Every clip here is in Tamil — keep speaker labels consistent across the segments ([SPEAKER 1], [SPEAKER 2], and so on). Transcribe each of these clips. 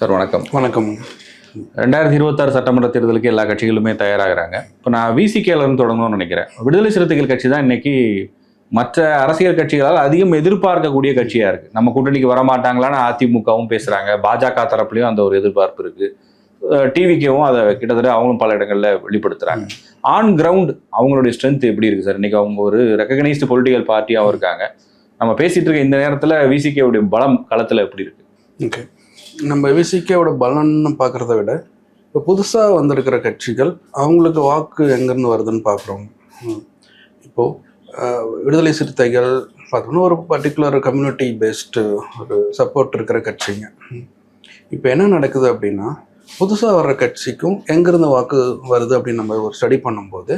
[SPEAKER 1] சார் வணக்கம்.
[SPEAKER 2] வணக்கம்.
[SPEAKER 1] ரெண்டாயிரத்தி இருபத்தாறு சட்டமன்ற தேர்தலுக்கு எல்லா கட்சிகளுமே தயாராகிறாங்க. இப்போ நான் விசிகேல இருந்து தொடங்கணும்னு நினைக்கிறேன். விடுதலை சிறுத்தைகள் கட்சி தான் இன்னைக்கு மற்ற அரசியல் கட்சிகளால் அதிகம் எதிர்பார்க்கக்கூடிய கட்சியா இருக்கு. நம்ம கூட்டணிக்கு வரமாட்டாங்களான்னு அதிமுகவும் பேசுறாங்க. பாஜக தரப்புலையும் அந்த ஒரு எதிர்பார்ப்பு இருக்கு. டிவிக்கேவும் அதை கிட்டத்தட்ட அவங்களும் பல இடங்கள்ல வெளிப்படுத்துறாங்க. ஆன் கிரவுண்ட் அவங்களுடைய ஸ்ட்ரென்த் எப்படி இருக்கு சார்? இன்னைக்கு அவங்க ஒரு ரெக்கக்னைஸ்டு பொலிட்டிக்கல் பார்ட்டியாகவும் இருக்காங்க. நம்ம பேசிட்டு இருக்க இந்த நேரத்துல விசிகேவுடைய பலம் களத்துல எப்படி இருக்கு?
[SPEAKER 2] ஓகே. நம்ம விசிகேவோட பலன்னு பார்க்குறத விட இப்போ புதுசாக வந்திருக்கிற கட்சிகள் அவங்களுக்கு வாக்கு எங்கேருந்து வருதுன்னு பார்க்குறோம். இப்போது விடுதலை சிறுத்தைகள் பார்த்தோம்னா ஒரு பர்டிகுலர் கம்யூனிட்டி பேஸ்டு ஒரு சப்போர்ட் இருக்கிற கட்சிங்க. இப்போ என்ன நடக்குது அப்படின்னா புதுசாக வர்ற கட்சிக்கும் எங்கேருந்து வாக்கு வருது அப்படின்னு நம்ம ஒரு ஸ்டடி பண்ணும்போது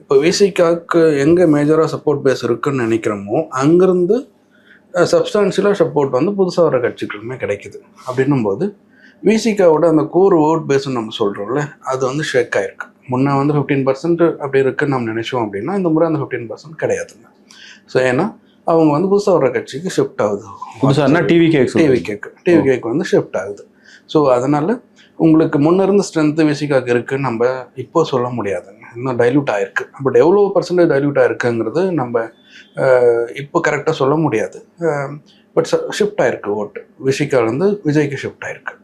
[SPEAKER 2] இப்போ விசிகாக்கு எங்கே மேஜராக சப்போர்ட் பேஸ் இருக்குன்னு நினைக்கிறோமோ அங்கேருந்து சப்ஸ்டான்ஷியலாக சப்போர்ட் வந்து புதுசாக வர கட்சிகளுமே கிடைக்குது. அப்படின்னும் போது விசிகாவோட அந்த கோர் ஓட் பேஸ்ன்னு நம்ம சொல்கிறோம்ல அது வந்து ஷேக் ஆயிருக்கு. முன்னே வந்து ஃபிஃப்டீன் பர்சன்ட் அப்படி இருக்குன்னு நம்ம நினைச்சோம் அப்படின்னா இந்த முறை அந்த ஃபிஃப்டீன் பர்சன்ட் கிடையாதுங்க. ஸோ ஏன்னா அவங்க வந்து புதுசாக வர கட்சிக்கு ஷிஃப்ட் ஆகுது.
[SPEAKER 1] புதுசாக TV K
[SPEAKER 2] TV K TV K வந்து ஷிஃப்ட் ஆகுது. ஸோ அதனால் உங்களுக்கு முன்ன இருந்த ஸ்ட்ரென்த்து விசிகாக்கு இருக்குன்னு நம்ம இப்போ சொல்ல முடியாதுங்க. இன்னும் டைல்யூட் ஆயிருக்கு. பட் எவ்வளோ பர்சன்டேஜ் டைல்யூட் ஆயிருக்குங்கிறது நம்ம இப்போ கரெக்டாக சொல்ல முடியாது. பட் ஷிஃப்ட் ஆயிருக்கு ஓட்டு விசிகாலேருந்து விஜய்க்கு ஷிஃப்ட் ஆயிருக்கு.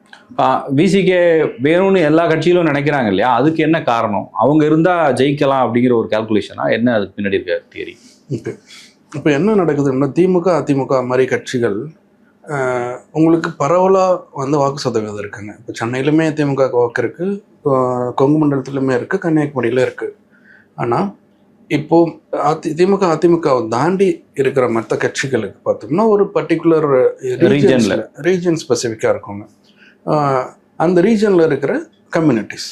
[SPEAKER 1] விசிகே வேணும்னு எல்லா கட்சிகளும் நினைக்கிறாங்க இல்லையா? அதுக்கு என்ன காரணம்? அவங்க இருந்தா ஜெயிக்கலாம் அப்படிங்கிற ஒரு கால்குலேஷனா என்ன அதுக்கு பின்னாடி இருக்க தியரி
[SPEAKER 2] ஓகே. இப்போ என்ன நடக்குதுன்னா திமுக அதிமுக மாதிரி கட்சிகள் உங்களுக்கு பரவலாக வந்து வாக்கு சதவீதம் இருக்குங்க. இப்போ சென்னையிலுமே திமுக க்கு வாக்கு இருக்குது கொங்கு மண்டலத்துலையுமே இருக்குது கன்னியாகுமரியில இருக்குது ஆனால் இப்போ அதி திமுக அதிமுகவை தாண்டி இருக்கிற மற்ற கட்சிகளுக்கு பார்த்தோம்னா ஒரு பர்டிகுலர்
[SPEAKER 1] Region ல.
[SPEAKER 2] ரீஜன் ஸ்பெசிஃபிக்காக இருக்குங்க அந்த ரீஜனில் இருக்கிற கம்யூனிட்டிஸ்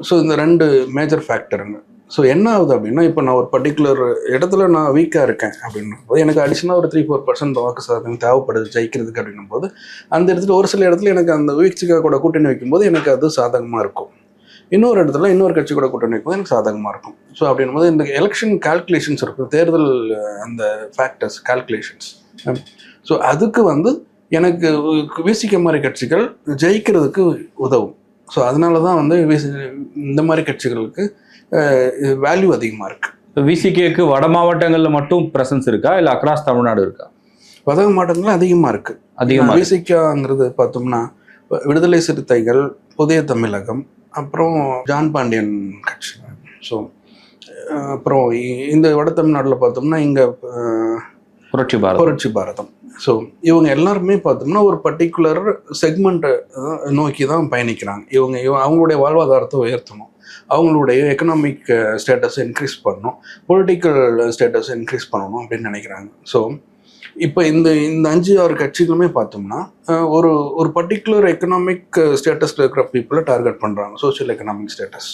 [SPEAKER 2] ஸோ இந்த ரெண்டு மேஜர் ஃபேக்டருங்க ஸோ என்ன ஆகுது அப்படின்னா இப்போ நான் ஒரு பர்டிகுலர் இடத்துல நான் வீக்காக இருக்கேன் அப்படின்னும் போது எனக்கு அடிஷனாக ஒரு த்ரீ ஃபோர் பர்சன்ட் வாக்கு சாதனம் தேவைப்படுது ஜெயிக்கிறதுக்கு அப்படின்னும் போது அந்த இடத்துல ஒரு சில இடத்துல எனக்கு அந்த வீழ்ச்சிக்காக கூட கூட்டணி வைக்கும்போது எனக்கு அது சாதகமாக இருக்கும். இன்னொரு இடத்துல இன்னொரு கட்சி கூட கூட்டணி வைக்கும்போது எனக்கு சாதகமாக இருக்கும். ஸோ அப்படின்னும் போது இந்த எலெக்ஷன் கால்குலேஷன்ஸ் இருக்குது தேர்தல் அந்த ஃபேக்டர்ஸ் கால்குலேஷன்ஸ் ஸோ அதுக்கு வந்து எனக்கு வீசிக்க மாதிரி கட்சிகள் ஜெயிக்கிறதுக்கு உதவும். ஸோ அதனால தான் வந்து இந்த மாதிரி கட்சிகளுக்கு வேல்யூ அதிகமாக இருக்குது
[SPEAKER 1] விசிகேக்கு வட மாவட்டங்கள்ல மட்டும் பிரசன்ஸ் இருக்கா? இல்ல அக்ராஸ் தமிழ்நாடு இருக்கா?
[SPEAKER 2] வதக மாவட்டங்கள் அதிகமாக இருக்குது
[SPEAKER 1] அதிகமா இருக்கு.
[SPEAKER 2] விசிகாங்கிறது பார்த்தோம்னா விடுதலை சிறுத்தைகள் புதிய தமிழகம் அப்புறம் ஜான் பாண்டியன் கட்சி. ஸோ அப்புறம் இந்த வட தமிழ்நாட்டில் பார்த்தோம்னா இங்கே
[SPEAKER 1] புரட்சி பாரத்
[SPEAKER 2] புரட்சி பாரதம். ஸோ இவங்க எல்லாருமே பார்த்தோம்னா ஒரு பர்டிகுலர் செக்மெண்ட்டை நோக்கி தான் பயணிக்கிறாங்க. இவங்க இவ அவங்களுடைய வாழ்வாதாரத்தை உயர்த்தணும். அவங்களுடைய எக்கனாமிக் ஸ்டேட்டஸ் இன்க்ரீஸ் பண்ணணும் பொலிட்டிக்கல் ஸ்டேட்டஸ் இன்க்ரீஸ் பண்ணணும் அப்படின்னு நினைக்கிறாங்க. ஸோ இப்போ இந்த இந்த அஞ்சு ஆறு கட்சிகளுமே பார்த்தோம்னா ஒரு ஒரு பர்டிகுலர் எக்கனாமிக் ஸ்டேட்டஸில் இருக்கிற பீப்புளை டார்கெட் பண்ணுறாங்க சோஷியல் எக்கனாமிக் ஸ்டேட்டஸ்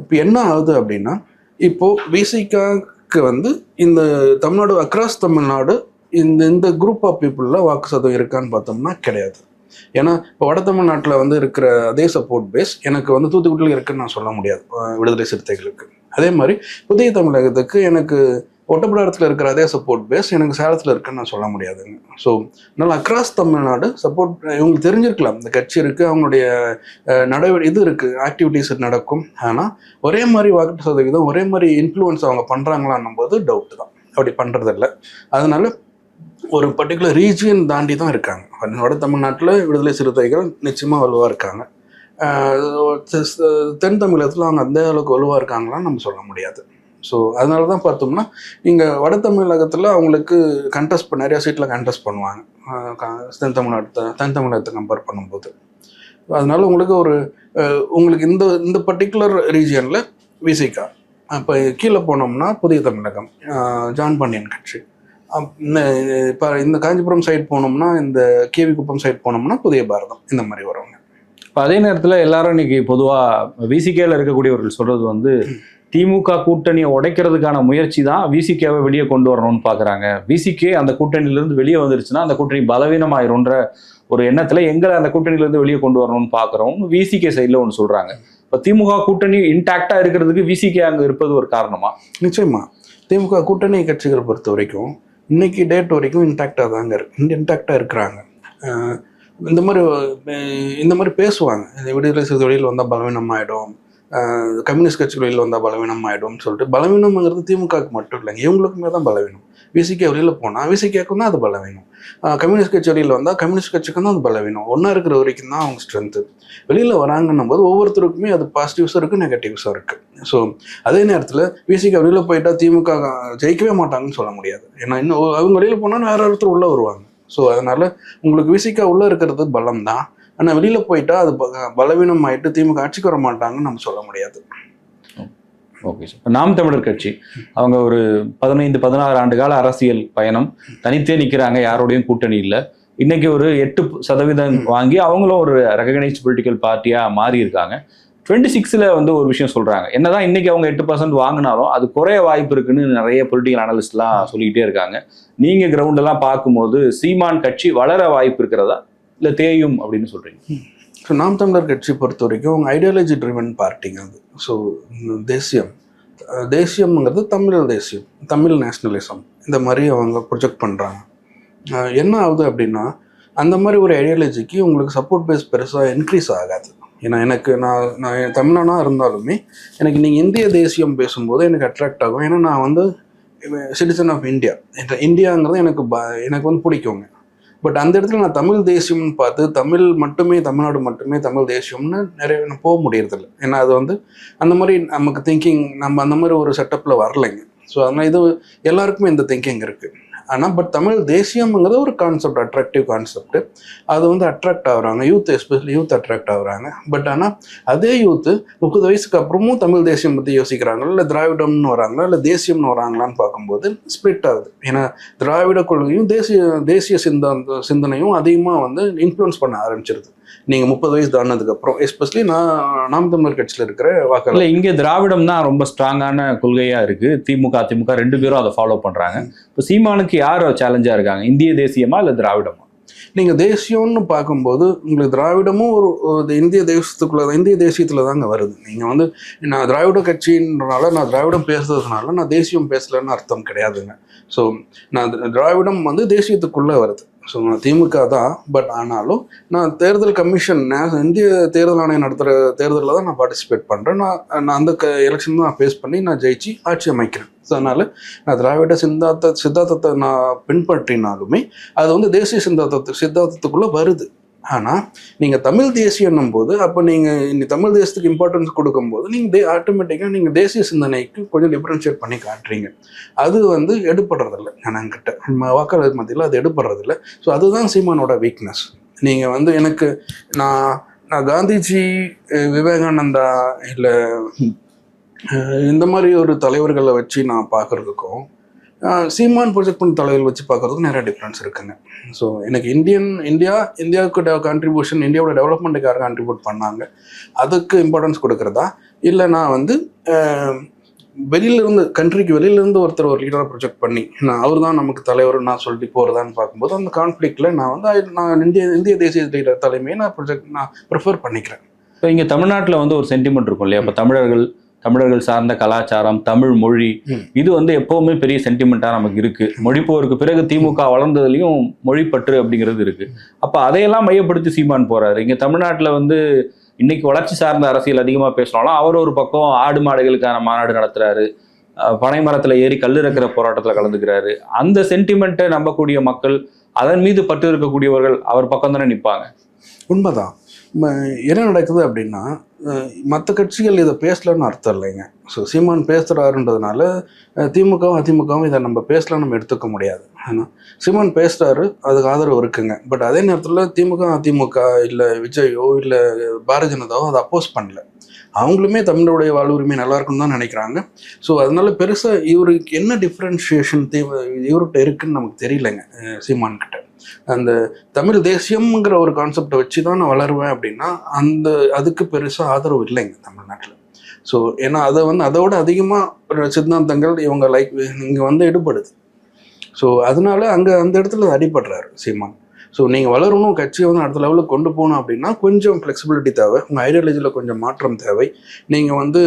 [SPEAKER 2] இப்போ என்ன ஆகுது அப்படின்னா இப்போ விசிகாக்கு வந்து இந்த தமிழ்நாடு அக்ராஸ் தமிழ்நாடு இந்த இந்த குரூப் ஆஃப் பீப்புளில் வாக்கு சதவீதம் இருக்கான்னு பார்த்தோம்னா கிடையாது. ஏன்னா இப்போ வட தமிழ்நாட்டில் வந்து இருக்கிற அதே சப்போர்ட் பேஸ் எனக்கு வந்து தூத்துக்குடியில் இருக்குன்னு நான் சொல்ல முடியாது. விடுதலை சிறுத்தைகளுக்கு. அதே மாதிரி புதிய தமிழகத்துக்கு எனக்கு ஒட்டப்பிடாரத்தில் இருக்கிற அதே சப்போர்ட் பேஸ் எனக்கு சேலத்தில் இருக்குன்னு நான் சொல்ல முடியாதுங்க ஸோ அதனால் அக்ராஸ் தமிழ்நாடு சப்போர்ட் இவங்களுக்கு தெரிஞ்சிருக்கலாம். இந்த கட்சி இருக்குது அவங்களுடைய நடவடி இது இருக்குது ஆக்டிவிட்டீஸ் நடக்கும். ஆனால் ஒரே மாதிரி வாக்கு சதவீதம் ஒரே மாதிரி இன்ஃப்ளூயன்ஸ் அவங்க பண்ணுறாங்களான்னும் போது டவுட் தான். அப்படி பண்ணுறதில்ல அதனால ஒரு பர்டிகுலர் ரீஜியன் தாண்டி தான் இருக்காங்க. வட தமிழ்நாட்டில் விடுதலை சிறுத்தைகள் நிச்சயமாக வலுவாக இருக்காங்க. தென் தமிழகத்தில் அவங்க அந்த அளவுக்கு வலுவாக இருக்காங்களான்னு நம்ம சொல்ல முடியாது. ஸோ அதனால தான் பார்த்தோம்னா இங்கே வட தமிழகத்தில் அவங்களுக்கு கண்டெஸ்ட் பண்ண நிறையா சீட்டில் கண்டெஸ்ட் பண்ணுவாங்க. க- தென் தமிழ்நாட்டை தென் தமிழகத்தை கம்பேர் பண்ணும்போது. அதனால உங்களுக்கு ஒரு உங்களுக்கு இந்த இந்த பர்டிகுலர் ரீஜியனில் விசிகா. அப்போ கீழே போனோம்னா புதிய தமிழகம் ஜான் பாண்டியன் கட்சி. இப்போ இந்த காஞ்சிபுரம் சைடு போனோம்னா இந்த கேவி குப்பம் சைடு போனோம்னா புதிய பாரதம். இந்த மாதிரி வருவாங்க.
[SPEAKER 1] இப்ப அதே நேரத்துல எல்லாரும் இன்னைக்கு பொதுவா விசிகேல இருக்கக்கூடியவர்கள் சொல்றது வந்து திமுக கூட்டணியை உடைக்கிறதுக்கான முயற்சி தான் விசிகேவை வெளியே கொண்டு வரணும்னு பாக்குறாங்க. விசிகே அந்த கூட்டணியில இருந்து வெளியே வந்துருச்சுன்னா அந்த கூட்டணி பலவீனமாயிரும்ன்ற ஒரு எண்ணத்துல எங்களை அந்த கூட்டணியில இருந்து வெளியே கொண்டு வரணும்னு பாக்குறோம் விசிகே சைடுல ஒன்று சொல்றாங்க. இப்ப திமுக கூட்டணி இன்டாக்டா இருக்கிறதுக்கு விசிகே அங்க இருப்பது ஒரு காரணமா?
[SPEAKER 2] நிச்சயமா. திமுக கூட்டணி கட்சிகளை பொறுத்த வரைக்கும் இன்னைக்கு டேட் வரைக்கும் இன்டாக்டாக தாங்க இருக்கு. இன்டாக்டாக இருக்கிறாங்க. இந்த மாதிரி இந்த மாதிரி பேசுவாங்க. இந்த விடுதலை சிறுத்தை வந்தால் பலவீனம் ஆகிடும் கம்யூனிஸ்ட் கட்சி வெளியில் வந்தால் பலவீனம் ஆகிடும்னு சொல்லிட்டு பலவீனம்ங்கிறது திமுகவுக்கு மட்டும் இல்லைங்க. இவங்களுக்குமே தான் பலவீனம். விசிகே வெளியில் போனால் விசிகேக்கும் தான் அது பலவீனம். கம்யூனிஸ்ட் கட்சி வெளியில் வந்தால் கம்யூனிஸ்ட் கட்சிக்கும் தான் அது பலவீனம். ஒன்றா இருக்கிற வரைக்கும் தான் அவங்க ஸ்ட்ரென்த்து வெளியில் வராங்கன்னும் போது ஒவ்வொருத்தருக்குமே அது பாசிட்டிவ்ஸும் இருக்குது நெகட்டிவ்ஸும் இருக்குது ஸோ அதே நேரத்தில் விசிகே வெளியில் போயிட்டால் திமுக ஜெயிக்கவே மாட்டாங்கன்னு சொல்ல முடியாது. ஏன்னா இன்னும் அவங்க வெளியில் போனால் வேற ஒருத்தர் உள்ளே வருவாங்க. ஸோ அதனால் உங்களுக்கு விசிகா உள்ளே இருக்கிறது பலம் தான் ஆனால் வெளியில் போயிட்டால் அது ப- பலவீனம் ஆகிட்டு திமுக ஆட்சிக்கு வர மாட்டாங்கன்னு நம்ம சொல்ல முடியாது.
[SPEAKER 1] Okay sir. இப்போ நாம் தமிழர் கட்சி அவங்க ஒரு பதினைந்து பதினாறு ஆண்டு கால அரசியல் பயணம் தனித்தே நிற்கிறாங்க யாரோடையும் கூட்டணி இல்லை. இன்னைக்கு ஒரு எட்டு சதவீதம் வாங்கி அவங்களும் ஒரு ரெகனைஸ்ட் பொலிட்டிக்கல் பார்ட்டியாக மாறி இருக்காங்க. டுவெண்ட்டி சிக்ஸில் வந்து ஒரு விஷயம் சொல்கிறாங்க என்னதான் இன்னைக்கு அவங்க எட்டு பர்சன்ட் வாங்கினாலும் அது குறைய வாய்ப்பு இருக்குன்னு நிறைய பொலிட்டிக்கல் அனலிஸ்ட்லாம் சொல்லிக்கிட்டே இருக்காங்க. நீங்கள் கிரவுண்டெல்லாம் பார்க்கும்போது சீமான் கட்சி வளர வாய்ப்பு இருக்கிறதா? இல்லை தேயும் அப்படின்னு சொல்கிறீங்க
[SPEAKER 2] ஸோ நாம் தமிழர் கட்சி பொறுத்த வரைக்கும் அவங்க ஐடியாலஜி ட்ரிவன் பார்ட்டிங்க அது. ஸோ தேசியம். தேசியம்ங்கிறது தமிழ் தேசியம். தமிழ் நேஷ்னலிசம் இந்த மாதிரி அவங்க ப்ரொஜெக்ட் பண்ணுறாங்க என்ன ஆகுது அப்படின்னா அந்த மாதிரி ஒரு ஐடியாலஜிக்கு உங்களுக்கு சப்போர்ட் பேஸ் பெருசாக இன்க்ரீஸ் ஆகாது. ஏன்னா எனக்கு நான் நான் தமிழனாக இருந்தாலுமே எனக்கு நீங்கள் இந்திய தேசியம் பேசும்போது எனக்கு அட்ராக்ட் ஆகும். ஏன்னா நான் வந்து சிட்டிசன் ஆஃப் இந்தியா இந்தியாங்கிறது எனக்கு ப எனக்கு வந்து பிடிக்குங்க. பட் அந்த இடத்துல நான் தமிழ் தேசியம்னு பார்த்து தமிழ் மட்டுமே தமிழ்நாடு மட்டுமே தமிழ் தேசியம்னு நிறைய போக முடியறதில்ல. ஏன்னா அது வந்து அந்த மாதிரி நமக்கு திங்கிங் நம்ம அந்த மாதிரி ஒரு செட்டப்பில் வரலைங்க. ஸோ அதனால் இது எல்லாருக்குமே இந்த திங்கிங் இருக்குது ஆனால் பட் தமிழ் தேசியம்ங்கிறது ஒரு கான்செப்ட் அட்ராக்டிவ் கான்செப்ட் அது வந்து அட்ராக்ட் ஆகுறாங்க. யூத் எஸ்பெஷலி யூத் அட்ராக்ட் ஆகுறாங்க. பட் ஆனால் அதே யூத்து முப்பது வயசுக்கு அப்புறமும் தமிழ் தேசியம் பற்றி யோசிக்கிறாங்களா? இல்லை திராவிடம்னு வராங்களா? இல்லை தேசியம்னு வராங்களான்னு பார்க்கும்போது ஸ்ப்ளிட் ஆகுது. ஏன்னா திராவிட கொள்கையும் தேசிய தேசிய சிந்தாந்த சிந்தனையும் அதிகமாக வந்து இன்ஃப்ளூன்ஸ் பண்ண ஆரம்பிச்சிருது. நீங்கள் முப்பது வயசு தாண்டினதுக்கு அப்புறம் எஸ்பெஷலி நான் நாம் தமிழர் கட்சியில் இருக்கிற வாக்காளர்.
[SPEAKER 1] இல்ல இங்க திராவிடம் தான் ரொம்ப ஸ்ட்ராங்கான கொள்கையா இருக்கு. திமுக அதிமுக ரெண்டு பேரும் அதை ஃபாலோ பண்றாங்க. இப்போ சீமானுக்கு யார் சேலஞ்சா இருக்காங்க? இந்திய தேசியமா இல்ல திராவிடமா?
[SPEAKER 2] நீங்கள் தேசியம்னு பார்க்கும்போது உங்களுக்கு திராவிடமும் ஒரு இந்திய தேசத்துக்குள்ள இந்திய தேசியத்தில் தாங்க வருது. நீங்கள் வந்து நான் திராவிட கட்சின்றனால நான் திராவிடம் பேசுறதுனால நான் தேசியம் பேசலைன்னு அர்த்தம் கிடையாதுங்க. ஸோ நான் திரா- திராவிடம் வந்து தேசியத்துக்குள்ளே வருது. ஸோ நான் திமுக தான் பட் ஆனாலும் நான் தேர்தல் கமிஷன் இந்திய தேர்தல் ஆணையம் நடத்துகிற தேர்தலில் தான் நான் பார்ட்டிசிபேட் பண்ணுறேன் நான் நான் அந்த க எலெக்ஷன் தான் நான் ஃபேஸ் பண்ணி நான் ஜெயிச்சு ஆட்சி அமைக்கிறேன். ஸோ அதனால் நான் திராவிட சிந்தாத்த சித்தாந்தத்தை நான் பின்பற்றினாலுமே அது வந்து தேசிய சித்தாந்தத்து சித்தாந்தத்துக்குள்ளே வருது. ஆனால் நீங்கள் தமிழ் தேசியன்னும் போது அப்போ நீங்கள் இந்த தமிழ் தேசத்துக்கு இம்பார்ட்டன்ஸ் கொடுக்கும்போது நீங்கள் தே ஆட்டோமேட்டிக்காக நீங்கள் தேசிய சிந்தனைக்கு கொஞ்சம் டிஃப்ரென்ஷியேட் பண்ணி காட்டுறீங்க. அது வந்து எடுப்படுறதில்ல ஜனங்கிட்ட நம்ம வாக்காளர் மத்தியில் அது எடுப்படுறதில்ல ஸோ அதுதான் சீமானோட வீக்னஸ் நீங்கள் வந்து எனக்கு நான் நான் காந்திஜி விவேகானந்தா இல்லை இந்த மாதிரி ஒரு தலைவர்களை வச்சு நான் பார்க்குறதுக்கும் சீமான் ப்ரொஜெக்ட் பண்ண தலைவர் வச்சு பார்க்கறதுக்கு நிறைய டிஃப்ரென்ஸ் இருக்குங்க. ஸோ எனக்கு இந்தியன் இந்தியா இந்தியாவுக்கு கான்ட்ரிபியூஷன் இந்தியாவோட டெவலப்மெண்ட்டுக்கு யார் கான்ட்ரிபியூட் பண்ணாங்க. அதுக்கு இம்பார்ட்டன்ஸ் கொடுக்குறதா? இல்லை நான் வந்து வெளியிலேருந்து வெளியில இருந்து கண்ட்ரிக்கு வெளியில இருந்து ஒருத்தர் ஒரு லீடரை ப்ரொஜெக்ட் பண்ணி நான் அவர் தான் நமக்கு தலைவர் நான் சொல்லிட்டு போகிறதான்னு பார்க்கும்போது அந்த கான்ஃப்ளிக்டில் நான் வந்து நான் இந்திய இந்திய தேசிய லீடர் தலைமையை நான் ப்ரொஜெக்ட் நான் ப்ரிஃபர் பண்ணிக்கிறேன்.
[SPEAKER 1] இப்போ இங்கே தமிழ்நாட்டில் வந்து ஒரு சென்டிமெண்ட் இருக்கும் இல்லையா? இப்போ தமிழர்கள் தமிழர்கள் சார்ந்த கலாச்சாரம் தமிழ் மொழி. இது வந்து எப்பவுமே பெரிய சென்டிமெண்டா நமக்கு இருக்கு. மொழிப்போருக்கு பிறகு திமுக வளர்ந்ததுலயும் மொழிப்பற்று அப்படிங்கிறது இருக்கு. அப்ப அதையெல்லாம் மையப்படுத்தி சீமான் போறாரு. இங்க தமிழ்நாட்டுல வந்து இன்னைக்கு வளர்ச்சி சார்ந்த அரசியல் அதிகமா பேசினாலும் அவர் ஒரு பக்கம் ஆடு மாடுகளுக்கான மாநாடு நடத்துறாரு. பனை மரத்துல ஏறி கல் இறக்குற போராட்டத்துல கலந்துக்கிறாரு. அந்த சென்டிமெண்ட்டை நம்பக்கூடிய மக்கள் அதன் மீது பற்று இருக்கக்கூடியவர்கள் அவர் பக்கம் தானே நிற்பாங்க
[SPEAKER 2] உண்மைதான். என்ன நடக்குது அப்படின்னா மற்ற கட்சிகள் இதை பேசலன்னு அர்த்தம் இல்லைங்க. ஸோ சீமான் பேசுகிறாருன்றதுனால திமுகவும் அதிமுகவும் இதை நம்ம பேசலாம் நம்ம எடுத்துக்க முடியாது. ஏன்னா சீமான் பேசுகிறாரு அதுக்கு ஆதரவு இருக்குங்க. பட் அதே நேரத்தில் திமுக அதிமுக இல்லை விஜயோ இல்லை பாரதிய ஜனதாவோ அதை அப்போஸ் பண்ணல. அவங்களுமே தமிழருடைய வாழ்வுரிமை நல்லா இருக்குன்னு தான் நினைக்கிறாங்க. ஸோ அதனால பெருசாக இவருக்கு என்ன டிஃப்ரென்ஷியேஷன் தீவ இவர்கிட்ட இருக்குன்னு நமக்கு தெரியலைங்க அஹ் சீமான் கிட்ட அந்த தமிழ் தேசியம்ங்கிற ஒரு கான்செப்டை வச்சு தான் நான் வளருவேன் அப்படின்னா அந்த அதுக்கு பெருசாக ஆதரவு இல்லைங்க தமிழ்நாட்டில். ஸோ ஏன்னா அதை வந்து அதோட அதிகமாக சித்தாந்தங்கள் இவங்க லைக் இங்கே வந்து எடுபடுது. ஸோ அதனால அங்கே அந்த இடத்துல அடிபடுறாரு சீமான். ஸோ நீங்கள் வளரணும் கட்சியை வந்து அடுத்த லெவலுக்கு கொண்டு போகணும் அப்படின்னா கொஞ்சம் ஃப்ளெக்சிபிலிட்டி தேவை. உங்கள் ஐடியாலஜியில் கொஞ்சம் மாற்றம் தேவை. நீங்கள் வந்து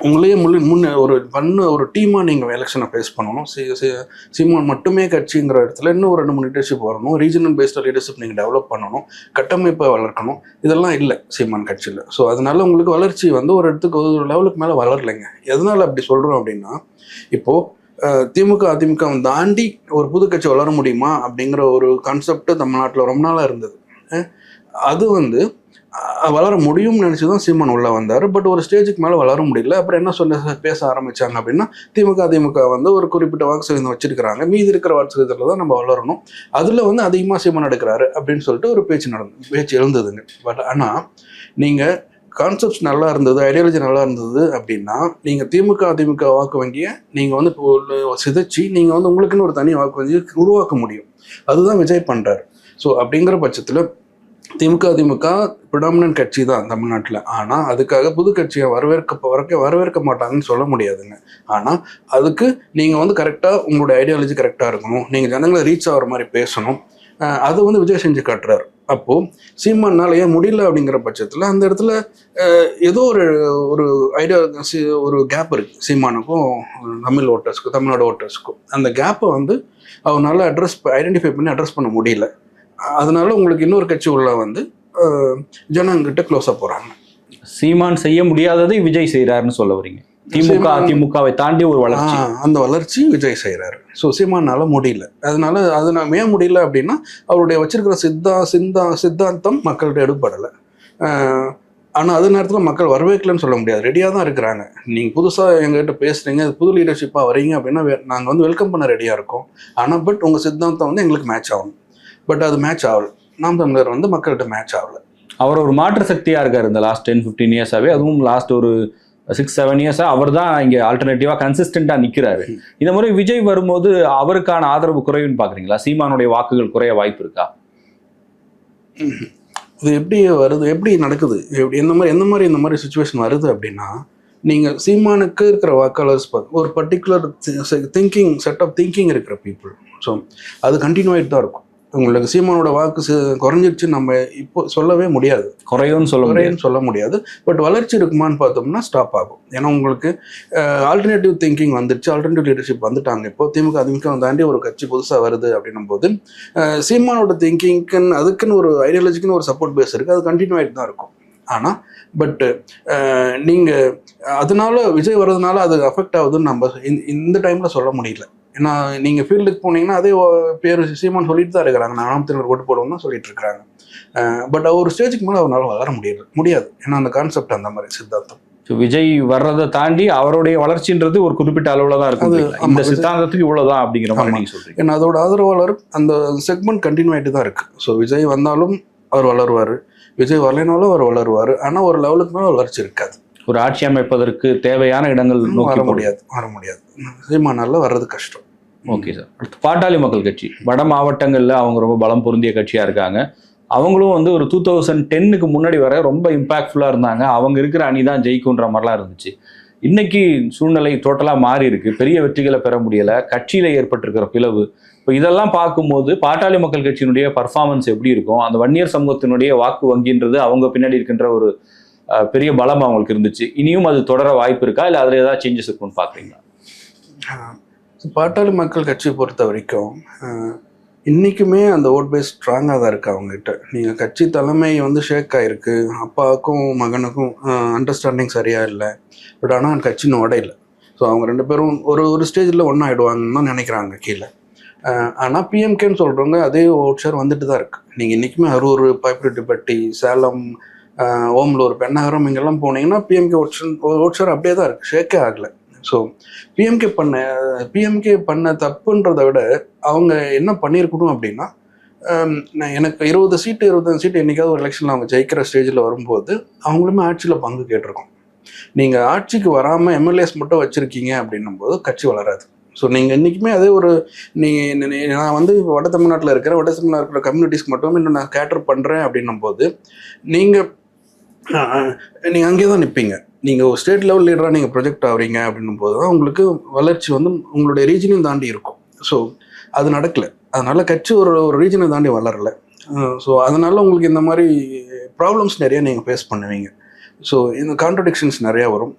[SPEAKER 2] உங்களையே முன் முன்ன ஒரு பண்ண ஒரு டீமாக நீங்கள் எலெக்ஷனை ஃபேஸ் பண்ணணும். சி சி- சீமான் மட்டுமே கட்சிங்கிற இடத்துல இன்னும் ரெண்டு மூணு லீடர்ஷிப் வரணும். ரீஜனல் பேஸ்டு லீடர்ஷிப் நீங்கள் டெவலப் பண்ணணும். கட்டமைப்பை வளர்க்கணும். இதெல்லாம் இல்லை சீமான் கட்சியில். ஸோ அதனால உங்களுக்கு வளர்ச்சி வந்து ஒரு இடத்துக்கு ஒரு லெவலுக்கு மேலே வளரலைங்க. எதனால் அப்படி சொல்கிறோம் அப்படின்னா இப்போது திமுக அதிமுக தாண்டி ஒரு புது கட்சி வளர முடியுமா அப்படிங்கிற ஒரு கான்செப்ட் தமிழ்நாட்டில் ரொம்ப நாளாக இருந்தது. அது வந்து வளர முடியும்னு நினச்சி தான் சீமான் உள்ளே வந்தார். பட் ஒரு ஸ்டேஜுக்கு மேலே வளர முடியல. அப்புறம் என்ன சொல்ல பேச ஆரம்பித்தாங்க அப்படின்னா திமுக அதிமுக வந்து ஒரு குறிப்பிட்ட வாக்கு சதவீதம் வச்சிருக்கிறாங்க. மீதி இருக்கிற வாக்கு சதவீதத்தில் தான் நம்ம வளரணும். அதில் வந்து அதிகமாக சீமான் எடுக்கிறாரு அப்படின்னு சொல்லிட்டு ஒரு பேச்சு நடந்து பேச்சு எழுந்ததுங்க. பட் ஆனால் நீங்கள் கான்செப்ட்ஸ் நல்லா இருந்தது ஐடியாலஜி நல்லா இருந்தது அப்படின்னா நீங்கள் திமுக அதிமுக வாக்கு வங்கியை நீங்கள் வந்து இப்போ ஒரு சிதைச்சி நீங்கள் வந்து உங்களுக்குன்னு ஒரு தனி வாக்கு வங்கியை உருவாக்க முடியும். அதுதான் விஜய் பண்ணுறாரு ஸோ அப்படிங்கிற பட்சத்தில் திமுக திமுக ப்ரிடாமினன்ட் கட்சி தான் தமிழ்நாட்டில். ஆனால் அதுக்காக புது கட்சியை வரவேற்க வரக்க வரவேற்க மாட்டாங்கன்னு சொல்ல முடியாதுங்க. ஆனால் அதுக்கு நீங்கள் வந்து கரெக்டாக உங்களுடைய ஐடியாலஜி கரெக்டாக இருக்கணும். நீங்கள் ஜனங்களை ரீச் ஆகிற மாதிரி பேசணும். அது வந்து விஜய் செஞ்சு காட்டுறாரு. அப்போது சீமானால் ஏன் முடியல அப்படிங்கிற பட்சத்தில் அந்த இடத்துல ஏதோ ஒரு ஒரு ஐடியா ஒரு கேப் இருக்குது சீமானுக்கும் தமிழ் ஓட்டர்ஸ்க்கும் தமிழ்நாடு ஓட்டர்ஸ்க்கும் அந்த கேப்பை வந்து அவனால் அட்ரஸ் ஐடென்டிஃபை பண்ணி அட்ரஸ் பண்ண முடியல. அதனால உங்களுக்கு இன்னொரு கட்சி உள்ள வந்து ஜனங்கிட்ட க்ளோஸாக போகிறாங்க
[SPEAKER 1] சீமான் செய்ய முடியாததை விஜய் செய்யறாருன்னு சொல்ல வரீங்க. திமுக அதிமுகவை தாண்டி ஒரு வளர்ச்சி.
[SPEAKER 2] அந்த வளர்ச்சி விஜய் செய்கிறாரு ஸோ சீமானால முடியல. அதனால அது நான் ஏன் முடியல அப்படின்னா அவருடைய வச்சிருக்கிற சித்தா சிந்தா சித்தாந்தம் மக்கள்கிட்ட எடுப்படலை ஆனால் அதே நேரத்தில் மக்கள் வரவேற்கலன்னு சொல்ல முடியாது. ரெடியாக தான் இருக்கிறாங்க. நீங்கள் புதுசாக எங்ககிட்ட பேசுகிறீங்க அது புது லீடர்ஷிப்பாக வரீங்க அப்படின்னா நாங்கள் வந்து வெல்கம் பண்ண ரெடியாக இருக்கோம். ஆனால் பட் உங்கள் சித்தாந்தம் வந்து எங்களுக்கு மேட்ச் ஆகும் பட் அது மேட்ச் ஆகல. நாம் தமிழர் வந்து மக்கள்கிட்ட மேட்ச் ஆகல.
[SPEAKER 1] அவர் ஒரு மாற்று சக்தியா இருக்காரு இந்த லாஸ்ட் டென் ஃபிஃப்டீன் இயர்ஸாவே அதுவும் லாஸ்ட் ஒரு சிக்ஸ் செவன் இயர்ஸா அவர் தான் இங்க ஆல்டர்னேட்டிவா கன்சிஸ்டண்டா நிக்கிறாரு. இந்த முறை விஜய் வரும்போது அவருக்கான ஆதரவு குறைவுன்னு பாக்குறீங்களா? சீமானுடைய வாக்குகள் குறைய வாய்ப்பு இருக்கா?
[SPEAKER 2] இது எப்படி வருது? எப்படி நடக்குது? எப்படி எந்த மாதிரி எந்த மாதிரி இந்த மாதிரி சுச்சுவேஷன் வருது அப்படின்னா நீங்கள் சீமானுக்கு இருக்கிற வாக்காளர்ஸ் ஒரு particular thinking set of thinking இருக்கிற பீப்புள் ஸோ அது கண்டினியூ ஆகிட்டு தான் இருக்கும். உங்களுக்கு சீமானோட வாக்கு குறைஞ்சிருச்சு நம்ம இப்போ சொல்லவே முடியாது.
[SPEAKER 1] குறையும்னு சொல்ல
[SPEAKER 2] குறையுன்னு சொல்ல முடியாது. பட் வளர்ச்சி இருக்குமான்னு பார்த்தோம்னா ஸ்டாப் ஆகும். ஏன்னா உங்களுக்கு ஆல்டர்னேட்டிவ் திங்கிங் வந்துருச்சு. ஆல்டர்னேட்டிவ் லீடர்ஷிப் வந்துட்டாங்க இப்போ. திமுக அதிமுக தாண்டி ஒரு கட்சி புதுசாக வருது அப்படின்னும் போது அஹ், சீமானோட திங்கிங்க்குன்னு அதுக்குன்னு ஒரு ஐடியாலஜிக்குன்னு ஒரு சப்போர்ட் பேஸ் இருக்குது அது கண்டினியூ ஆகிட்டு தான் இருக்கும். ஆனால் பட்டு நீங்கள் அதனால விஜய் வர்றதுனால அது அஃபெக்ட் ஆகுதுன்னு நம்ம இந்த- இந்த டைமில் சொல்ல முடியல. ஏன்னா நீங்கள் ஃபீல்டுக்கு போனீங்கன்னா அதே பேர் சீமான் சொல்லிட்டு தான் இருக்கிறாங்க நான் தினர் ஓட்டு போடுவோம்னு சொல்லிட்டு இருக்கிறாங்க பட் ஒரு ஸ்டேஜுக்கு மேலே அவரால் வளர முடியல முடியாது. ஏன்னா அந்த கான்செப்ட் அந்த மாதிரி சித்தாந்தம்.
[SPEAKER 1] So, விஜய் வர்றதை தாண்டி அவருடைய வளர்ச்சின்றது ஒரு குறிப்பிட்ட அளவுல தான் இருக்கும் இந்த
[SPEAKER 2] விஜய்-
[SPEAKER 1] சித்தாந்தத்துக்கு இவ்வளவுதான் அப்படிங்கிற மாதிரி
[SPEAKER 2] ஆமா.
[SPEAKER 1] நீங்க சொல்றீங்க.
[SPEAKER 2] ஏன்னா அதோட ஆதரவாளர் அந்த செக்மெண்ட் கண்டினியூ ஆகிட்டு தான் இருக்கு. ஸோ விஜய் வந்தாலும் அவர் வளருவார். விஜய் வரலைனாலும் அவர் வளருவார். ஆனால் ஒரு லெவலுக்கு மேலே வளர்ச்சி இருக்காது.
[SPEAKER 1] ஒரு ஆட்சி அமைப்பதற்கு தேவையான இடங்கள் நோக்கி
[SPEAKER 2] வர. முடியாது வர முடியாது. சீமானால வர்றது கஷ்டம்.
[SPEAKER 1] Okay sir. அடுத்து பாட்டாளி மக்கள் கட்சி. வட மாவட்டங்களில் அவங்க ரொம்ப பலம் பொருந்திய கட்சியாக இருக்காங்க. அவங்களும் வந்து ஒரு டூ தௌசண்ட் டென்னுக்கு முன்னாடி வர ரொம்ப இம்பாக்ட்ஃபுல்லாக இருந்தாங்க. அவங்க இருக்கிற அணி தான் ஜெயிக்குன்ற மாதிரிலாம் இருந்துச்சு. இன்னைக்கு சூழ்நிலை டோட்டலாக மாறி இருக்கு. பெரிய வெற்றிகளை பெற முடியல. கட்சியில் ஏற்பட்டிருக்கிற பிளவு. இப்போ இதெல்லாம் பார்க்கும்போது பாட்டாளி மக்கள் கட்சியினுடைய பர்ஃபார்மன்ஸ் எப்படி இருக்கும்? அந்த வன்னியர் சமூகத்தினுடைய வாக்கு வங்கின்றது அவங்க பின்னாடி இருக்கின்ற ஒரு பெரிய பலம் அவங்களுக்கு இருந்துச்சு. இனியும் அது தொடர வாய்ப்பு இருக்கா? இல்லை அதில் ஏதாவது சேஞ்சஸ் இருக்கும்னு பார்க்குறீங்களா
[SPEAKER 2] பாட்டாளி மக்கள் கட்சியை பொறுத்த வரைக்கும் இன்றைக்குமே அந்த ஓட் பேஸ் ஸ்ட்ராங்காக தான் இருக்குது அவங்ககிட்ட. நீங்கள் கட்சி தலைமை வந்து ஷேக் ஆகிருக்கு அப்பாவுக்கும் மகனுக்கும் அண்டர்ஸ்டாண்டிங் சரியாக இல்லை. பட் ஆனால் கட்சின்னு உடையில ஸோ அவங்க ரெண்டு பேரும் ஒரு ஒரு ஸ்டேஜில் ஒன்றா ஆகிடுவாங்கன்னு தான் நினைக்கிறாங்க கீழே. ஆனால் பிஎம்கேன்னு சொல்கிறவங்க அதே ஓட் ஷேர் வந்துட்டு தான் இருக்குது நீங்கள் இன்றைக்குமே அரூர் பாய்புரெட்டிப்பட்டி சேலம் ஓமலூர் பெண்ணாகரம் இங்கெல்லாம் போனீங்கன்னா பிஎம்கே ஓட் ஷேர் அப்படியே தான் இருக்குது ஷேக்கே ஆகலை. ஸோ பிஎம்கே பண்ண பிஎம்கே பண்ண தப்புன்றதை விட அவங்க என்ன பண்ணியிருக்கணும் அப்படின்னா நான் எனக்கு இருபது சீட்டு இருபத்தஞ்சு சீட்டு என்றைக்காவது ஒரு எலெக்ஷனில் அவங்க ஜெயிக்கிற ஸ்டேஜில் வரும்போது அவங்களுமே ஆட்சியில் பங்கு கேட்டிருக்கோம். நீங்கள் ஆட்சிக்கு வராமல் எம்எல்ஏஸ் மட்டும் வச்சுருக்கீங்க அப்படின்னும் போது கட்சி வளராது. ஸோ நீங்கள் என்றைக்குமே அதே ஒரு நீங்கள் நான் வந்து வட தமிழ்நாட்டில் இருக்கிற வட தமிழ்நாட்டில் இருக்கிற கம்யூனிட்டிஸ்க்கு மட்டும் இன்னும் நான் கேட்டர் பண்ணுறேன் அப்படின்னும் போது நீங்கள் நீங்கள் அங்கேயே தான் நிற்பீங்க நீங்கள் ஒரு ஸ்டேட் லெவல் லீடராக நீங்கள் ப்ரொஜெக்ட் ஆகிறீங்க அப்படின்னும் போது தான் உங்களுக்கு வளர்ச்சி வந்து உங்களுடைய ரீஜனையும் தாண்டி இருக்கும். ஸோ அது நடக்கல. அதனால் கட்சி ஒரு ஒரு ரீஜனை தாண்டி வளரல. ஸோ அதனால் உங்களுக்கு இந்த மாதிரி ப்ராப்ளம்ஸ் நிறையா நீங்கள் ஃபேஸ் பண்ணுவீங்க. ஸோ இந்த கான்ட்ரடிக்ஷன்ஸ் நிறையா வரும்.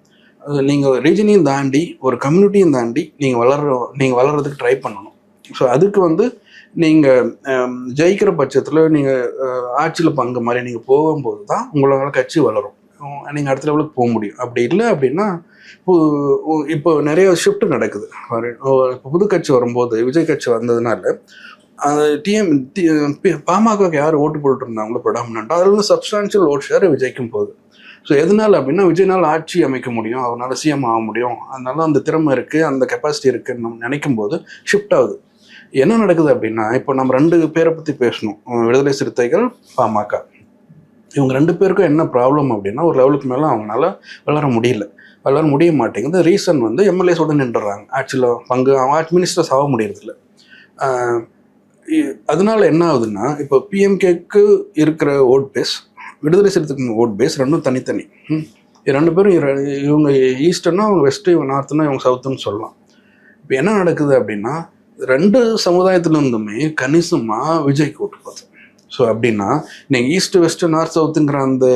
[SPEAKER 2] நீங்கள் ரீஜனையும் தாண்டி ஒரு கம்யூனிட்டியும் தாண்டி நீங்கள் வளர நீங்கள் வளர்கிறதுக்கு ட்ரை பண்ணணும். ஸோ அதுக்கு வந்து நீங்கள் ஜெயிக்கிற பட்சத்தில் நீங்கள் ஆட்சியில் பங்கு மாதிரி நீங்கள் போகும்போது தான் உங்களால் கட்சி வளரும். நீங்கள் அடுத்த லெவலுக்கு போக முடியும். அப்படி இல்லை அப்படின்னா இப்போ இப்போ நிறைய ஷிஃப்ட் நடக்குது. இப்போ புது கட்சி வரும்போது விஜய் கட்சி வந்ததுனால டிஎம் பாமகக்கு யார் ஓட்டு போட்டு இருந்தாங்களோ ப்ரொடாமினாக அதில் வந்து சப்ஸ்டான்ஷியல் ஓட் ஷேர் விஜய்க்கும் போகுது. ஸோ எதனால அப்படின்னா விஜய்னால் ஆட்சி அமைக்க முடியும். அவரால் சிஎம் ஆக முடியும். அதனால அந்த திறமை இருக்குது அந்த கெப்பாசிட்டி இருக்குன்னு நம்ம நினைக்கும் போது ஷிஃப்ட் ஆகுது. என்ன நடக்குது அப்படின்னா இப்போ நம்ம ரெண்டு பேரை பற்றி பேசணும். விடுதலை சிறுத்தைகள் பாமக. இவங்க ரெண்டு பேருக்கும் என்ன ப்ராப்ளம் அப்படின்னா ஒரு லெவலுக்கு மேலே அவங்களால வளர முடியல. வளர முடிய மாட்டேங்குது. ரீசன் வந்து எம்எல்ஏஸோட நின்றுறாங்க. ஆட்சியில் பங்கு அவங்க மினிஸ்டர்ஸ் ஆக முடியறதில்ல. அதனால என்ன ஆகுதுன்னா இப்போ பிஎம்கேக்கு இருக்கிற ஓட் பேஸ் விடுதலை சிறுத்தைக்கு ஓட் பேஸ் ரெண்டும் தனித்தனி. ரெண்டு பேரும் இவங்க ஈஸ்டர்னா அவங்க வெஸ்ட்டு இவங்க நார்த்துனா இவங்க சவுத்துன்னு சொல்லலாம். இப்போ என்ன நடக்குது அப்படின்னா ரெண்டு சமுதாயத்துல இருந்துமே கணிசமாக விஜய்க்கு ஓட்டு ஸோ அப்படின்னா நீங்கள் ஈஸ்ட் வெஸ்ட் நார்த் சவுத்துங்கிற அந்த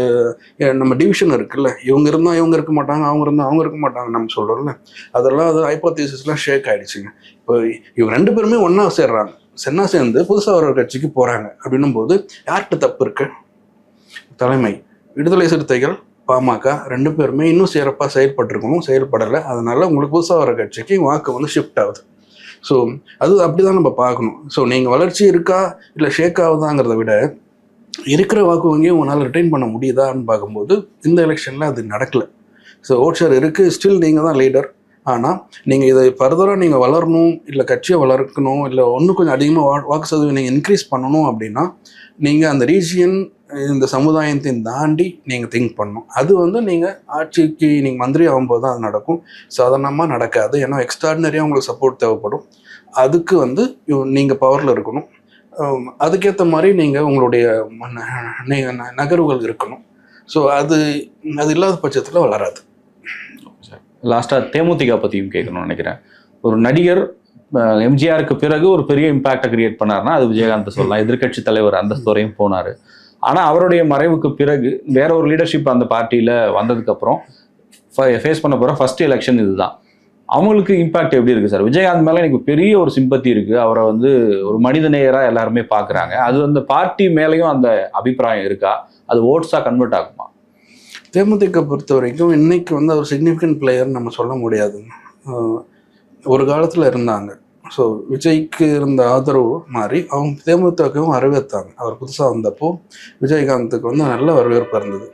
[SPEAKER 2] நம்ம டிவிஷன் இருக்குல்ல இவங்க இருந்தால் இவங்க இருக்க மாட்டாங்க அவங்க இருந்தால் அவங்க இருக்க மாட்டாங்க நம்ம சொல்கிறோம்ல அதெல்லாம் அது ஹைப்போதீசிஸ்லாம் ஷேக் ஆகிடுச்சுங்க இப்போ இவங்க ரெண்டு பேருமே ஒன்றா சேர்றாங்க. சென்னா சேர்ந்து புதுசாக ஒரு கட்சிக்கு போகிறாங்க அப்படின்னும் போது யார்கிட்ட தப்பு இருக்கு? தலைமை விடுதலை சிறுத்தைகள் பாமக ரெண்டு பேருமே இன்னும் சிறப்பாக செயல்பட்டிருக்கணும் செயல்படலை. அதனால உங்களுக்கு புதுசாக வர கட்சிக்கு வாக்கு வந்து ஷிஃப்ட் ஆகுது. ஸோ அது அப்படி தான் நம்ம பார்க்கணும். ஸோ நீங்கள் வளர்ச்சி இருக்கா இல்லை ஷேக் ஆகுதாங்கிறத விட இருக்கிற வாக்கு வங்கியை உங்களால் ரிட்டைன் பண்ண முடியுதான்னு பார்க்கும்போது இந்த எலெக்ஷனில் அது நடக்கல. ஸோ ஓட்ஷர் இருக்குது ஸ்டில் நீங்கள் தான் லீடர் ஆனால் நீங்கள் இதை ஃபர்தராக நீங்கள் வளரணும் இல்லை கட்சியை வளர்க்கணும் இல்லை ஒன்று கொஞ்சம் அதிகமாக வா வாக்கு சதவீதம் நீங்கள் இன்க்ரீஸ் பண்ணணும் அப்படின்னா நீங்கள் அந்த ரீஜியன் இந்த சமுதாயத்தையும் தாண்டி நீங்கள் திங்க் பண்ணணும். அது வந்து நீங்கள் ஆட்சிக்கு நீங்கள் மந்திரி ஆகும்போது தான் அது நடக்கும். சாதாரணமாக நடக்காது. ஏன்னா எக்ஸ்ட்ராடினரியாக உங்களுக்கு சப்போர்ட் தேவைப்படும். அதுக்கு வந்து நீங்கள் பவரில் இருக்கணும். அதுக்கேற்ற மாதிரி நீங்கள் உங்களுடைய ந- நகர்வுகள் இருக்கணும். ஸோ அது அது இல்லாத பட்சத்தில் வளராது.
[SPEAKER 1] லாஸ்ட்டாக தேமுதிக பற்றியும் கேட்கணும்னு நினைக்கிறேன். ஒரு நடிகர் எம்ஜிஆருக்கு பிறகு ஒரு பெரிய இம்பாக்டை கிரியேட் பண்ணார்னா அது விஜயகாந்த் சொல்லலாம் எதிர்க்கட்சி தலைவர் அந்த துறையும் போனார். ஆனால் அவருடைய மறைவுக்கு பிறகு வேற ஒரு லீடர்ஷிப் அந்த பார்ட்டியில் வந்ததுக்கப்புறம் ஃபேஸ் பண்ண போகிற ஃபர்ஸ்ட் எலெக்ஷன் இதுதான். அவங்களுக்கு இம்பாக்ட் எப்படி இருக்குது சார் விஜயகாந்த் மேலே எனக்கு பெரிய ஒரு சிம்பத்தி இருக்குது அவரை வந்து ஒரு மனித நேயராக எல்லாருமே பார்க்குறாங்க அது அந்த பார்ட்டி மேலேயும் அந்த அபிப்பிராயம் இருக்கா? அது ஓட்ஸாக கன்வெர்ட் ஆகுமா?
[SPEAKER 2] தேமுதிக பொறுத்த வரைக்கும் இன்னைக்கு வந்து அவர் சிக்னிஃபிகண்ட் பிளேயர்னு நம்ம சொல்ல முடியாதுங்க. ஒரு காலத்தில் இருந்தாங்க. ஸோ விஜய்க்கு இருந்த ஆதரவு மாதிரி அவங்க தேமுதிகவும் வரவேற்றாங்க. அவர் புதுசாக வந்தப்போ விஜயகாந்துக்கு வந்து நல்ல வரவேற்பு இருந்தது.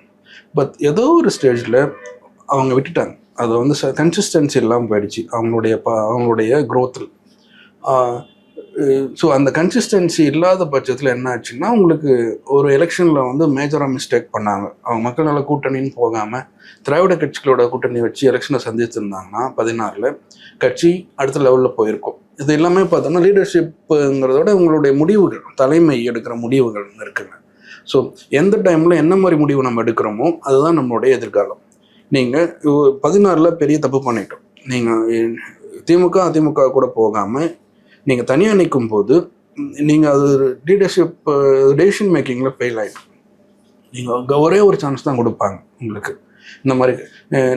[SPEAKER 2] பட் ஏதோ ஒரு ஸ்டேஜில் அவங்க விட்டுட்டாங்க. அது வந்து கன்சிஸ்டன்சி இல்லாமல் போயிடுச்சு. அவங்களுடைய ப அவங்களுடைய க்ரோத்தில் ஸோ அந்த கன்சிஸ்டன்சி இல்லாத பட்சத்தில் என்ன ஆச்சுன்னா உங்களுக்கு ஒரு எலெக்ஷனில் வந்து மேஜராக மிஸ்டேக் பண்ணாங்க. அவங்க மக்கள் நல கூட்டணின்னு போகாமல் திராவிட கட்சிகளோட கூட்டணி வச்சு எலெக்ஷனை சந்திச்சிருந்தாங்கன்னா பதினாறில் கட்சி அடுத்த லெவலில் போயிருக்கும். இது எல்லாமே பார்த்தோம்னா லீடர்ஷிப்புங்கிறத விட உங்களுடைய முடிவுகள் தலைமை எடுக்கிற முடிவுகள் இருக்குங்க. ஸோ எந்த டைமில் என்ன மாதிரி முடிவு நம்ம எடுக்கிறோமோ அதுதான் நம்மளுடைய எதிர்காலம். நீங்கள் பதினாறில் பெரிய தப்பு பண்ணிட்டோம். நீங்கள் திமுக அதிமுக கூட போகாமல் நீங்கள் தனியாக நிற்கும் போது நீங்கள் அது லீடர்ஷிப் டெசிஷன் மேக்கிங்கில் ஃபெயில் ஆகிடும் நீங்கள் ஒரே ஒரு சான்ஸ் தான் கொடுப்பாங்க உங்களுக்கு. இந்த மாதிரி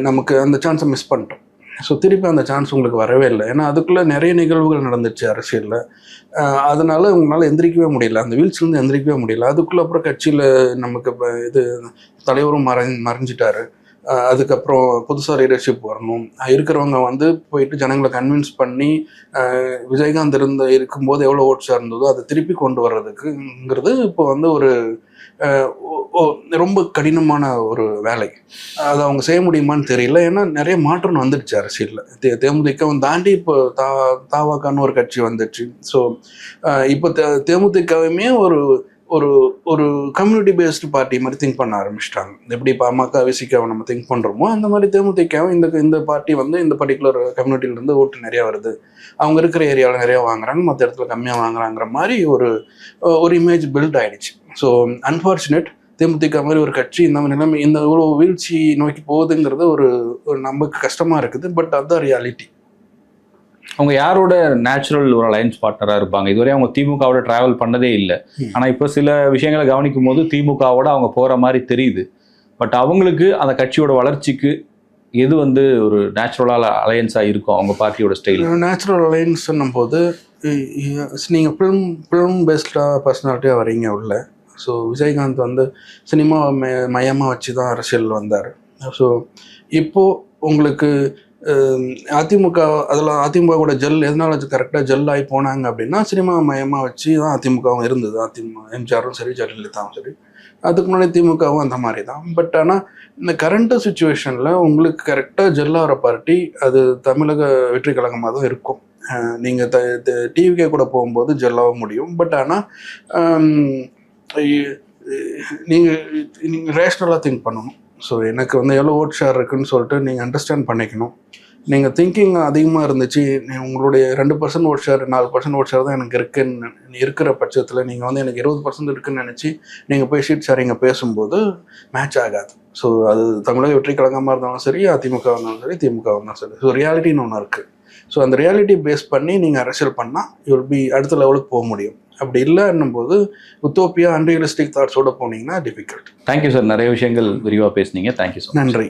[SPEAKER 2] நமக்கு அந்த சான்ஸை மிஸ் பண்ணிட்டோம். ஸோ திருப்பி அந்த சான்ஸ் உங்களுக்கு வரவே இல்லை. ஏன்னா அதுக்குள்ளே நிறைய நிகழ்வுகள் நடந்துச்சு அரசியலில். அதனால் உங்களால் எந்திரிக்கவே முடியல. அந்த வீழ்ச்சிலேருந்து எந்திரிக்கவே முடியல. அதுக்குள்ளே அப்புறம் கட்சியில் நமக்கு இப்போ இது தலைவரும் மறை மறைஞ்சிட்டாரு. அதுக்கப்புறம் புதுசாக லீடர்ஷிப் வரணும். இருக்கிறவங்க வந்து போயிட்டு ஜனங்களை கன்வின்ஸ் பண்ணி விஜயகாந்த் இருந்த இருக்கும்போது எவ்வளோ ஓட்ஸாக இருந்ததோ அதை திருப்பி கொண்டு வர்றதுக்குங்கிறது இப்போ வந்து ஒரு ரொம்ப கடினமான ஒரு வேலை. அதை அவங்க செய்ய முடியுமான்னு தெரியல. ஏன்னா நிறைய மாற்றம் வந்துடுச்சு அரசியலில். தே தேமுதிகவும் தாண்டி இப்போ தா தாவாக்கான்னு ஒரு கட்சி வந்துச்சு ஸோ இப்போ தே தேமுதிகவுமே ஒரு ஒரு ஒரு கம்யூனிட்டி பேஸ்டு பார்ட்டி மாதிரி திங்க் பண்ண ஆரம்பிச்சிட்டாங்க. எப்படி பாமக விசிக்காவை நம்ம திங்க் பண்ணுறோமோ அந்த மாதிரி தேமுதிகவும் இந்த இந்த பார்ட்டி வந்து இந்த பர்டிகுலர் கம்யூனிட்டியிலேருந்து ஓட்டு நிறையா வருது. அவங்க இருக்கிற ஏரியாவில் நிறையா வாங்குறாங்க மற்ற இடத்துல கம்மியாக வாங்குறாங்கிற மாதிரி ஒரு ஒரு இமேஜ் பில்ட் ஆயிடுச்சு. ஸோ அன்ஃபார்ச்சுனேட் தேமுதிக மாதிரி ஒரு கட்சி இந்த மாதிரி நிலைமை இந்த இவ்வளோ வீழ்ச்சி நோக்கி போகுதுங்கிறது ஒரு ஒரு நமக்கு கஷ்டமாக இருக்குது பட் அதுதான் ரியாலிட்டி
[SPEAKER 1] அவங்க யாரோட நேச்சுரல் ஒரு அலையன்ஸ் பார்ட்னராக இருப்பாங்க? இதுவரை அவங்க திமுகவோட டிராவல் பண்ணதே இல்லை. ஆனால் இப்போ சில விஷயங்களை கவனிக்கும் போது திமுகவோட அவங்க போகிற மாதிரி தெரியுது. பட் அவங்களுக்கு அந்த கட்சியோட வளர்ச்சிக்கு எது வந்து ஒரு நேச்சுரலாக அலையன்ஸாக இருக்கும் அவங்க பார்ட்டியோட ஸ்டைல்
[SPEAKER 2] நேச்சுரல் அலைன்ஸ்ன்னும் போது நீங்கள் ஃபிலிம் ஃபிலிம் பேஸ்டாக பர்சனாலிட்டியாக வரீங்க உள்ள. ஸோ விஜயகாந்த் வந்து சினிமா மையமாக வச்சு தான் அரசியல் வந்தார். ஸோ இப்போது உங்களுக்கு அதிமுக அதில் அதிமுக கூட ஜெல் எதனால கரெக்டாக ஜெல் ஆகி போனாங்க அப்படின்னா சினிமா மையமாக வச்சு தான் அதிமுகவும் இருந்தது. அதிமுக எம்ஜிஆரும் சரி ஜெயலலிதாவும் சரி. அதுக்கு முன்னாடி திமுகவும் அந்த மாதிரி தான். பட் ஆனால் இந்த கரண்ட்டு சுச்சுவேஷனில் உங்களுக்கு கரெக்டாக ஜெல்லாகிற பார்ட்டி அது தமிழக வெற்றி கழகமாக தான் இருக்கும். நீங்கள் த டிவிக்கே கூட போகும்போது ஜெல்லாக முடியும். பட் ஆனால் நீங்கள் நீங்கள் ரேஷ்னலாக திங்க் பண்ணணும். ஸோ எனக்கு வந்து எவ்வளோ ஓட் ஷேர் இருக்குன்னு சொல்லிட்டு நீங்கள் அண்டர்ஸ்டாண்ட் பண்ணிக்கணும். நீங்கள் திங்கிங் அதிகமாக இருந்துச்சு உங்களுடைய ரெண்டு பர்சன்ட் ஓட் ஷேர் நாலு பர்சன்ட் ஓட் ஷேர் தான் எனக்கு இருக்குன்னு இருக்கிற பட்சத்தில் நீங்கள் வந்து எனக்கு இருபது பர்சன்ட் இருக்குன்னு நினச்சி நீங்கள் போய் ஷீட் ஷேரிங்கை பேசும்போது மேட்ச் ஆகாது. ஸோ அது தமிழக வெற்றி கழகமாக இருந்தாலும் சரி அதிமுக இருந்தாலும் சரி திமுக இருந்தாலும் சரி ஸோ ரியாலிட்டின்னு ஒன்று இருக்குது ஸோ அந்த ரியாலிட்டி பேஸ் பண்ணி நீங்கள் அரசியல் பண்ணால் யூல் பி அடுத்த லெவலுக்கு போக முடியும். அப்படி இல்லைன்னும் போது உத்தோப்பியா அன்ரியலிஸ்டிக் தாட்ஸோட போனீங்கன்னா டிஃபிகல்ட்
[SPEAKER 1] தேங்க்யூ சார் நிறைய விஷயங்கள் விரிவாக பேசுனீங்க. தேங்க்யூ ஸோ
[SPEAKER 2] நன்றி.